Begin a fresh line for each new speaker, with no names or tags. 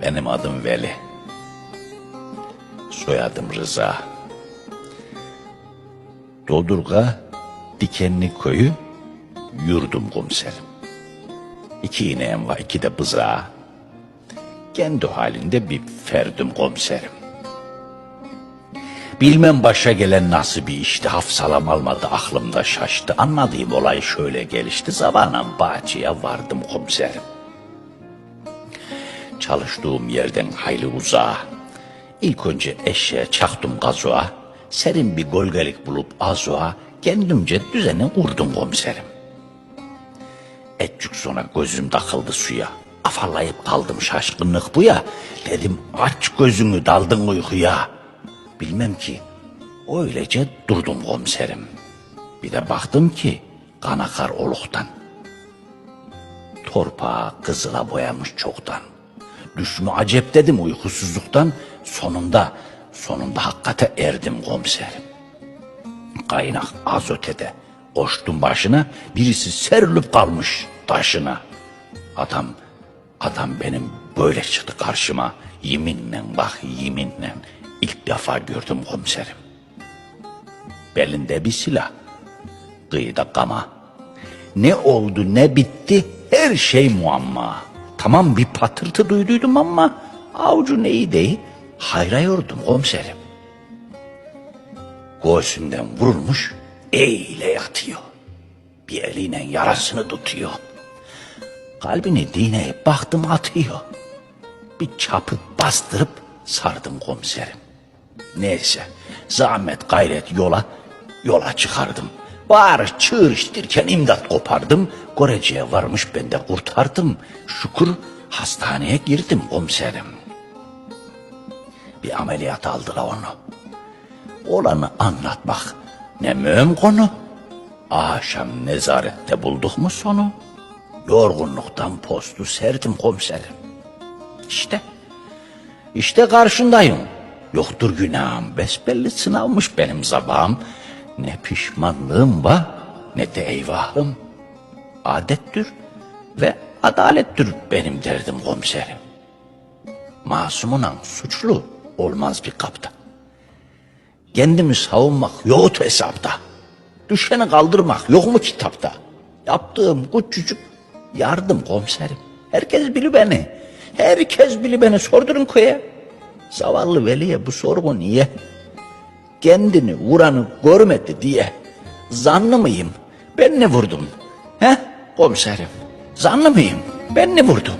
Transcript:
Benim adım Veli. Soyadım Rıza. Dodurga, Dikenli Köyü, yurdum komiserim. İki ineğim var, iki de bızağı. Kendi halinde bir ferdim komiserim. Bilmem başa gelen nasıl bir işti, hafsalam almadı, aklımda şaştı. Anladığım olay şöyle gelişti, zamanla bahçeye vardım komiserim. Çalıştığım yerden hayli uzağa. İlk önce eşeğe çaktım gazoğa, serin bir gölgelik bulup azoğa, kendimce düzeni kurdum komiserim. Etçük sonra gözüm takıldı suya. Afallayıp kaldım şaşkınlık bu ya. Dedim aç gözünü daldın uykuya. Bilmem ki öylece durdum komiserim. Bir de baktım ki kan akar oluktan. Torpağı kızıla boyamış çoktan. Düşmü acep dedim uykusuzluktan. Sonunda, sonunda hakikate erdim komiserim. Kaynak az ötede. Koştum başına, birisi serilip kalmış taşına. Adam, adam benim böyle çıktı karşıma. Yeminle bak yeminle. ilk defa gördüm komiserim. Belinde bir silah. Kıyıda kama. Ne oldu ne bitti her şey muamma. Tamam bir patırtı duyduydum ama avucu neyi değil hayra yordum komiserim. Göğsünden vurulmuş eyle yatıyor. Bir eliyle yarasını tutuyor. Kalbini dinleyip baktım atıyor. Bir çapı bastırıp sardım komiserim. Neyse zahmet gayret yola yola çıkardım. Bağır çığırıştırken imdat kopardım. Göreceğe varmış ben de kurtardım. Şükür hastaneye girdim komiserim. Bir ameliyat aldılar onu. Olanı anlatmak ne mühim konu. Akşam nezarette bulduk mu sonu? Yorgunluktan postu serdim komiserim. İşte, işte karşındayım. Yoktur günahım, besbelli sınavmış benim zabağım. Ne pişmanlığım var, ne de eyvahım. Adettir ve adalettir benim derdim komiserim. Masumuna suçlu olmaz bir kapta. Kendimi savunmak yok hesapta. Düşeni kaldırmak yok mu kitapta? Yaptığım küçücük yardım komiserim. Herkes bili beni. Herkes bili beni. Sordurun köye. Zavallı Veli'ye bu sorgu niye? Kendini vuranı görmedi diye. Zanlı mıyım? Ben ne vurdum? He komiserim? Zanlı mıyım? Ben ne vurdum?